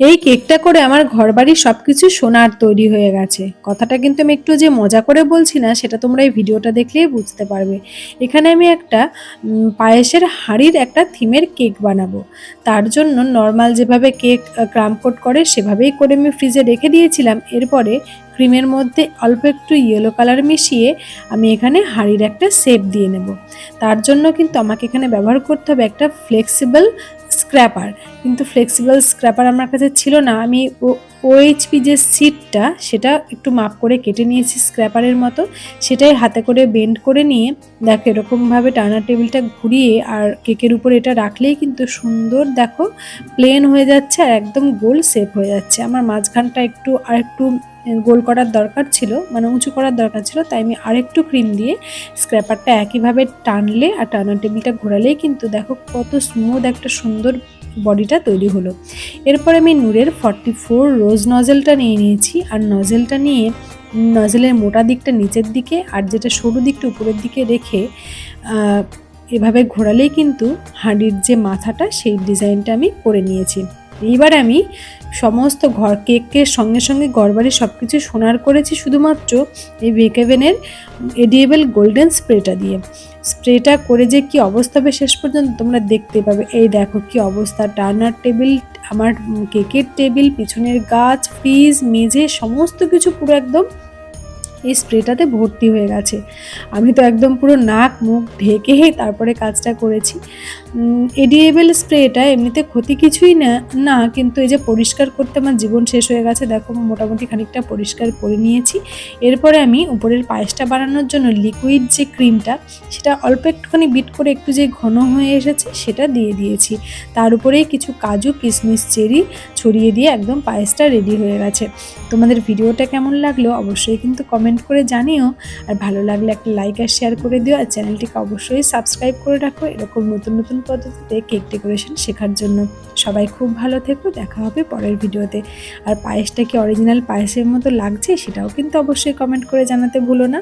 এই কেকটা করে আমার ঘরবাড়ির সব কিছু সোনার তৈরি হয়ে গেছে। কথাটা কিন্তু আমি একটু যে মজা করে বলছি না, সেটা তোমরা এই ভিডিওটা দেখলেই বুঝতে পারবে। এখানে আমি একটা পায়েসের হাঁড়ির একটা থিমের কেক বানাবো। তার জন্য নর্মাল যেভাবে কেক ক্রাম কোট করে, সেভাবেই করে আমি ফ্রিজে রেখে দিয়েছিলাম। এরপরে ক্রিমের মধ্যে অল্প একটু ইয়েলো কালার মিশিয়ে আমি এখানে হাঁড়ির একটা শেপ দিয়ে নেব। তার জন্য কিন্তু আমাকে এখানে ব্যবহার করতে হবে একটা ফ্লেক্সিবল স্ক্র্যাপার কিন্তু ফ্লেক্সিবল স্ক্র্যাপার আমার কাছে ছিল না। আমি ও ওএইচপি যে সিটটা সেটা একটু মাপ করে কেটে নিয়েছি স্ক্র্যাপারের মতো। সেটাই হাতে করে বেন্ড করে নিয়ে, দেখো এরকমভাবে টানা টেবিলটা ঘুরিয়ে আর কেকের উপর এটা রাখলেই কিন্তু সুন্দর, দেখো প্লেন হয়ে যাচ্ছে আর একদম গোল শেপ হয়ে যাচ্ছে। আমার মাঝখানটা একটু আর একটু গোল করার দরকার ছিল মানে উঁচু করার দরকার ছিল, তাই আমি আরেকটু ক্রিম দিয়ে স্ক্র্যাপারটা একইভাবে টানলে আর টানার টেবিলটা ঘোরালেই কিন্তু দেখো কত স্মুথ একটা সুন্দর বডিটা তৈরি হলো। এরপর আমি নূরের ফর্টি ফোর রোজ নজেলটা নিয়ে নিয়েছি আর নজেলটা নিয়ে নজেলের মোটা দিকটা নিচের দিকে আর যেটা সরু দিকটা উপরের দিকে রেখে এভাবে ঘোরালেই কিন্তু হাঁড়ির যে মাথাটা সেই ডিজাইনটা আমি করে নিয়েছি। এইবার আমি সমস্ত ঘর কেকের সঙ্গে সঙ্গে ঘরবাড়ির সব কিছু সোনার করেছি শুধুমাত্র এই বেকেভেনের এডিয়েবল গোল্ডেন স্প্রেটা দিয়ে। স্প্রেটা করে যে কি অবস্থা হবে শেষ পর্যন্ত তোমরা দেখতে পাবে। এই দেখো কি অবস্থা টার্নার টেবিল, আমার কেকের টেবিল, পিছনের গাছ, ফ্রিজ, মেঝে, সমস্ত কিছু পুরো একদম এই স্প্রেটাতে ভর্তি হয়ে গেছে। আমি তো একদম পুরো নাক, মুখ ঢেকে তারপরে কাজটা করেছি। এডিয়েবল স্প্রেটা এমনিতে ক্ষতি কিছুই না না, কিন্তু এই যে পরিষ্কার করতে আমার জীবন শেষ হয়ে গেছে, দেখো মোটামুটি খানিকটা পরিষ্কার করে নিয়েছি। এরপরে আমি উপরের পায়েসটা বানানোর জন্য লিকুইড যে ক্রিমটা সেটা অল্প একটুখানি বিট করে একটু যে ঘন হয়ে এসেছে, সেটা দিয়ে দিয়েছি। তার উপরেই কিছু কাজু, কিশমিশ, চেরি ছড়িয়ে দিয়ে একদম পায়েসটা রেডি হয়ে গেছে। তোমাদের ভিডিওটা কেমন লাগল অবশ্যই কিন্তু কমেন্ট করে জানিও, আর ভালো লাগলে একটা লাইক আর শেয়ার করে দিও, আর চ্যানেলটিকে অবশ্যই সাবস্ক্রাইব করে রাখো, এরকম নতুন নতুন পদ্ধতিতে কেক ডেকোরেশন শেখার জন্য। সবাই খুব ভালো থেকো, দেখা হবে পরের ভিডিওতে। আর পায়েসটা কি অরিজিনাল পায়েসের মতো লাগছে সেটাও কিন্তু অবশ্যই কমেন্ট করে জানাতে ভুলো না।